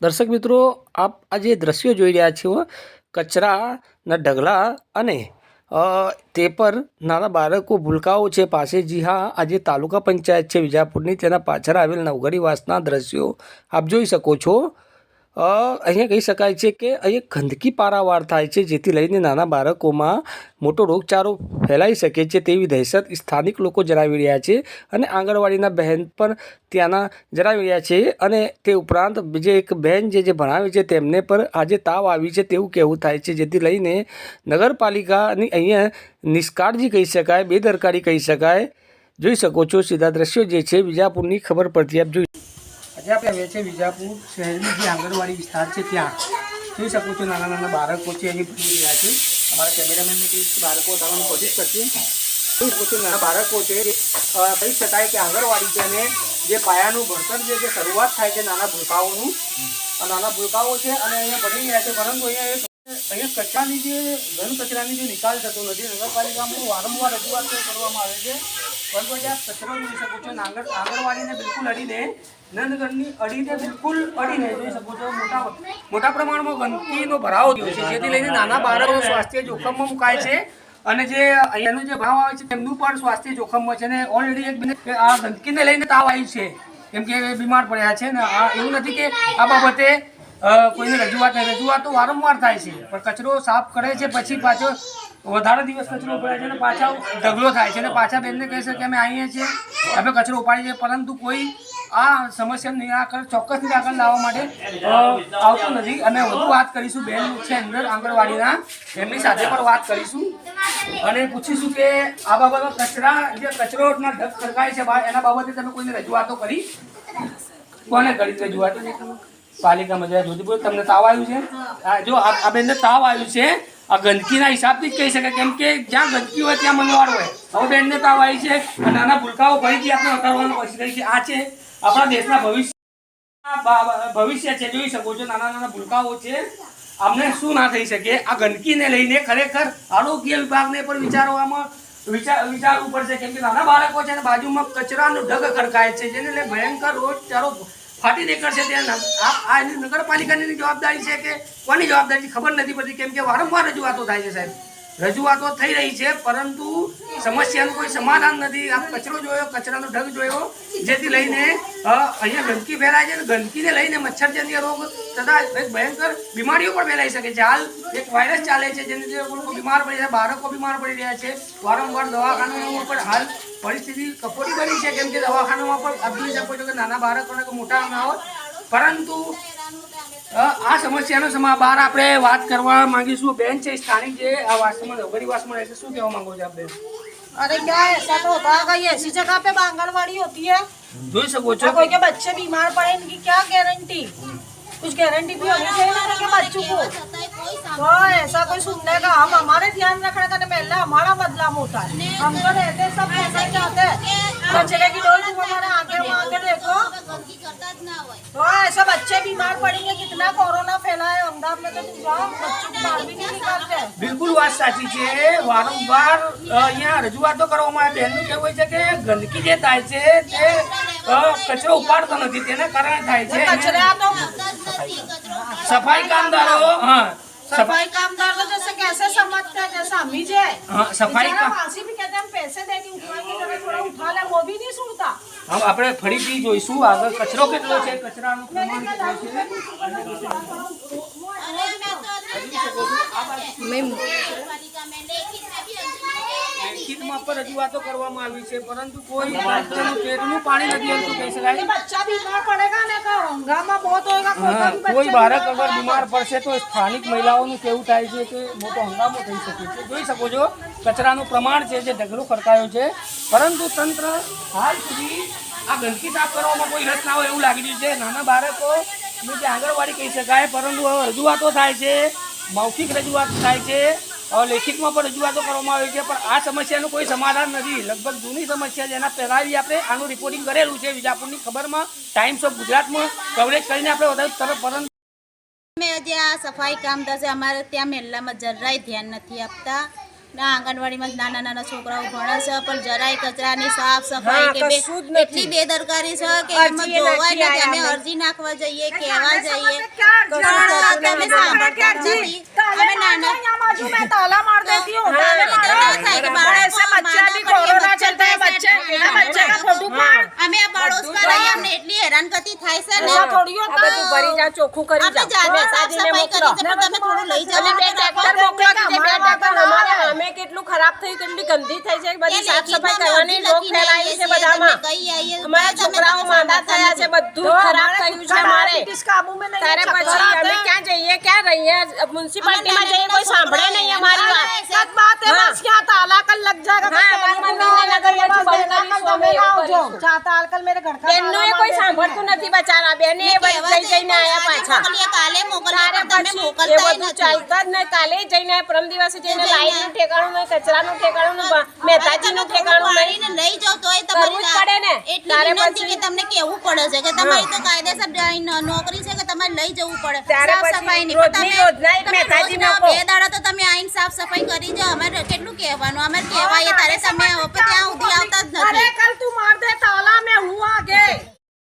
દર્શક મિત્રો, આપ આ જે દ્રશ્યો જોઈ રહ્યા છો, કચરાના ઢગલા અને તે પર નાના બાળકો ભૂલકાઓ છે પાસે. જી હા, આજે તાલુકા પંચાયત છે વિજાપુરની. તેના પાછળ આવેલ નવઘરીવાસના દ્રશ્યો આપ જોઈ શકો છો. અહીંયા કહી શકાય છે કે અહીંયા ગંદકી પારાવાર થાય છે, જેથી લઈને નાના બાળકોમાં મોટો રોગચાળો ફેલાઈ શકે છે તેવી દહેશત સ્થાનિક લોકો જણાવી રહ્યા છે અને આંગણવાડીના બહેન પણ ત્યાંના જણાવી રહ્યા છે અને તે ઉપરાંત જે એક બહેન જે જે ભણાવે છે તેમને પર આજે તાવ આવી છે તેવું કહેવું થાય છે, જેથી લઈને નગરપાલિકાની અહીંયા નિષ્કાળજી કહી શકાય, બેદરકારી કહી શકાય. જોઈ શકો છો, સીધા દ્રશ્યો જે છે, વિજાપુરની ખબર પડતી આપ જોઈ આજે આપણે આવ્યા છે વિજાપુર શહેરની જે આંગણવાડી વિસ્તાર છે ત્યાં. જોઈ શકો છો નાના નાના બાળકો છે અહીં ભણી રહ્યા છે. અમારા કેમેરામેનને બાળકો ઉતારવાની કોશિશ કરશે. જોઈ શકો છો નાના બાળકો છે. કહી શકાય કે આંગણવાડી છે અને જે પાયાનું ભણતર જે શરૂઆત થાય છે નાના ભૂલકાઓનું. નાના ભૂલકાઓ છે અને અહીંયા ભણી રહ્યા છે, પરંતુ અહીંયા અહીંયા કચરાની જે, ઘન કચરાની જે નિકાલ થતો નથી, નગરપાલિકામાં વારંવાર રજૂઆત કરવામાં આવે છે. પરંતુ આજે આપ કચરો જોઈ શકો છો, નાગર, આંગણવાડીને બિલકુલ અડીને નંદગઢની અડીને બિલકુલ અડીને જોઈ શકો છો. મોટા મોટા પ્રમાણમાં ગંદકીનો ભરાવો થયો છે, જેથી લઈને નાના બાળકો સ્વાસ્થ્ય જોખમમાં મુકાય છે. અને જે અહીંયાનું જે ભાવ આવે છે, તેમનું પણ સ્વાસ્થ્ય જોખમમાં છે. અને ઓલરેડી એક આ ગંદકીને લઈને તાવ આવી છે. કેમ કે બીમાર પડ્યા છે. ને આ એવું નથી કે આ બાબતે કોઈને રજૂઆત નહીં. રજૂઆતો વારંવાર થાય છે. પણ કચરો સાફ કરે છે પછી પાછો વધારે દિવસ કચરો પડે છે અને પાછા ઢગલો થાય છે અને પાછા બેનને કહે છે કે અમે આવીએ છીએ. અમે કચરો ઉપાડીએ છીએ. પરંતુ કોઈ આ સમસ્યા નિરાકરણ ચોક્કસ નિરાકરણ લાવવા માટે આવતું નથી. અને વધુ વાત કરીશું બેન છે અંદર આંગણવાડીના. એમની સાથે પણ વાત કરીશું. અને પૂછીશું કે આ બાબતમાં કચરા, જે કચરોના ઢગ ખડકાય છે એના બાબતે તમે કોઈને રજૂઆતો કરી? કોને કરી રજૂઆત? પાલિકામાં જયા જોધીપુર તમને તાવ આવ્યું છે? આ જો આ બેનને તાવ આવ્યું છે. આ ગંદકીના હિસાબથી જ કહી શકાય કેમ કે જ્યાં ગંદકી હોય ત્યાં મંગવાડ હોય. હવે બેનને તાવ આવી છે નાના ભૂલકાઓ ફરીથી આપણે ઉતારવાની પછી કરી છે આ છે આપણા દેશના ભવિષ્ય ભવિષ્ય છે જોઈ શકો છો નાના નાના ભૂલકાઓ છે. અમને શું ના થઈ શકે? આ ગંદકીને લઈને ખરેખર આરોગ્ય વિભાગને પણ વિચારવામાં વિચાર વિચારવું પડશે. કેમ કે નાના બાળકો છે અને બાજુમાં કચરાનો ઢગ ખડકાય છે જેને લઈને ભયંકર રોગચાળો ફાટી નીકળશે ત્યાં આ નગરપાલિકાની જવાબદારી છે કે કોની જવાબદારી ખબર નથી પડતી? કેમ કે વારંવાર રજૂઆતો થાય છે સાહેબ. રજૂઆતો થઈ રહી છે, પરંતુ સમસ્યાનું કોઈ સમાધાન નથી. આ કચરો જોયો, કચરાનો ઢગ જોયો, જેથી લઈને અહીંયા ગંદકી ફેલાય છે ગંદકીને લઈને મચ્છરજન્ય રોગ તથા એક ભયંકર બીમારીઓ પણ ફેલાઈ શકે છે. હાલ એક વાયરસ ચાલે છે, જેને લોકો બીમાર પડી રહ્યા બાળકો બીમાર પડી રહ્યા છે. વારંવાર દવાખાનામાં પણ હાલ પરિસ્થિતિ કફોડી બની છે, કેમ કે દવાખાનામાં પણ આપ શકો છો કે નાના બાળકોને મોટા ના હોય. પરંતુ આ સમસ્યાનો સમા બહાર આપણે વાત કરવા માંગીશું બેન છે સ્થાનિક જે આ વાસમાં નવગરી વાસમાં રહે છે શું કહેવા માંગો છો આપ બેન अरे क्या ऐसा तो होता है कहीं ऐसी जगह पे आंगनबाड़ी होती है જોઈ શકો છો क्या कोई के बच्चे बीमार पड़े इनकी क्या गारंटी कुछ गारंटी भी होनी चाहिए ना कि बच्चों को तो ऐसा कोई सुनने का हम हमारे ध्यान रखने का नहीं पहले हमारा बदलाव होता है हम तो रहते सब ऐसा ही चाहते हैं कचरे की डोल तुम हमारे आगे वहाँ आगे देखो तो ऐसा बच्चे बीमार पड़ेंगे બિલકુલ વાત સાચી છે વારંવાર અ, અહીંયા રજૂઆતો કરવામાં આવે બેનનું કહેવું હોય છે કે ગંદકી જે થાય છે તે અ, કચરો ઉપાડતો નથી તેના કારણે થાય છે कचरा तो સફાઈ કામદારો હા સફ- सफाई कामदार को जैसे कैसे समझते हैं जैसे हम ही जे હા, સફાઈ बेचारा કામ फांसी भी कहते हैं हम पैसे दे के उठवाएंगे जरा थोड़ा उठा ले वो भी नहीं सुनता હવે આપણે ફરીથી જોઈશું આગળ કચરો કેટલો છે કચરાનું પ્રમાણ કેટલું છે રજૂઆતો કરવામાં આવી છે પરંતુ કોઈ પેટનું પાણી નથી કોઈ બાળક અગર બીમાર પડશે તો સ્થાનિક મહિલાઓનું કેવું થાય છે કે મોટો હંગામો થઈ શકે છે? જોઈ શકો છો કચરાનું પ્રમાણ છે જે ઢગલો ખડકાયો છે. પરંતુ તંત્ર હાલ સુધી આ ગંદકી સાફ કરવામાં કોઈ રસ ના હોય એવું લાગી રહ્યું છે. નાના બાળકો જે આંગણવાડી કહી શકાય પરંતુ હવે રજૂઆતો થાય છે મૌખિક રજૂઆત થાય છે લેખિતમાં પણ રજૂઆતો કરવામાં આવી છે, પણ આ સમસ્યાનું કોઈ સમાધાન નથી. લગભગ જૂની સમસ્યા છે, એના પહેલાં આપણે આનું રિપોર્ટિંગ કરેલું છે, વિજાપુરની ખબરમાં ટાઈમ્સ ઓફ ગુજરાતમાં કવરેજ કરીને આપણે વધારે તરફ પરંતુ અમે આજે આ સફાઈ કામ થશે, અમારે ત્યાં મહેલામાં જરાય ધ્યાન નથી આપતા. ના આંગણવાડીમાં નાના નાના છોકરાઓ ભણે છે પણ જરાય કચરાની સાફ સફાઈ હા, કે બે- કશું જ નથી. એટલી બેદરકારી છે કે એમાં અરજીએ જોવાય નાખી નથી અમે આયા અમે. અરજી નાખવા જઈએ કહેવા જઈએ પણ તમે સાંભળતા જ નથી અમે નાના यहाँ बाजू में ताला मार देती हूँ ताले तो मारो। क्या થાય કે બાળકો ऐसे बच्चे માંદા अभी પડીએ, कोरोना મચ્છર चलता है થાય बच्चे છે, हाँ, बच्चे का फोटो पाड़ અમે આ પડોશમાં રહીએ અમને એટલી હેરાનગતિ થાય છે ને ऐसा थोड़ी આ होता બધું ભરી જાઓ ચોખ્ખું કરી આપણે જાઓ જાતે સાફ મહેસાજીને સફાઈ કરી મોકલો છે પણ તમે થોડું લઈ જાઓ અને બે ટ્રેક્ટર મોકલો કે જે બે ટ્રેક્ટર અમારે આવે. અમે કેટલું ખરાબ થયું કેટલી ગંદી થઈ છે એ બધી સાફ લેખિતમાં સફાઈ કરવાની અમે રોગ લખીને ફેલાયું છે આવીએ છીએ, બધામાં તમને કહી આવીએ, અમારા તમે છોકરાઓ તમે માંદા થયા છે સાંભળતા બધું ખરાબ થયું છે અમારે डायबिटीज काबू में नहीं તારે है, પછી चक्कर અમે आते हैं। ક્યાં જઈએ ક્યાં રહીએ મ્યુનિસિપાલિટીમાં જઈએ કોઈ સાંભળે નહીં અમારી વાત सच बात है हाँ। बस क्या ताला कल लग जाएगा करीશું, તમે અમે ના એવું આવજો. ચાતા કલ મેરે ઘર કા એ કોઈ સાંભળતું નથી બચારા. બેને એ કહેવા જઈને આયા પાછા. કાલે મોકલીએ, તમે પછી એ મોકલતાય બધું નથી. ચાલતા જ નહીં કાલે જઈને પરમ દિવસે જઈને જઈને. લાઈટનું ઠેકાણું નહીં કચરાનું ઠેકાણું નહીં મહેતાજીનું તમે ઠેકાણું નહીં. લઈ જાઓ તોય કરવું તમારી પડે ને. એટલી વિનંતી કે તમને કેવું પડે છે કે તમારી તો કાયદેસર નોકરી છે કે તમારે લઈ જવું પડે. સાફ સફાઈ તમે નાખો. બે દાડા તો તમે આઈને સાફ સફાઈ કરી જાઓ. અમારે કેટલું કહેવાનું? અમારે કહેવાય તારે તમે ત્યાં સુધી આવતા તોલા મે હુઆ ગે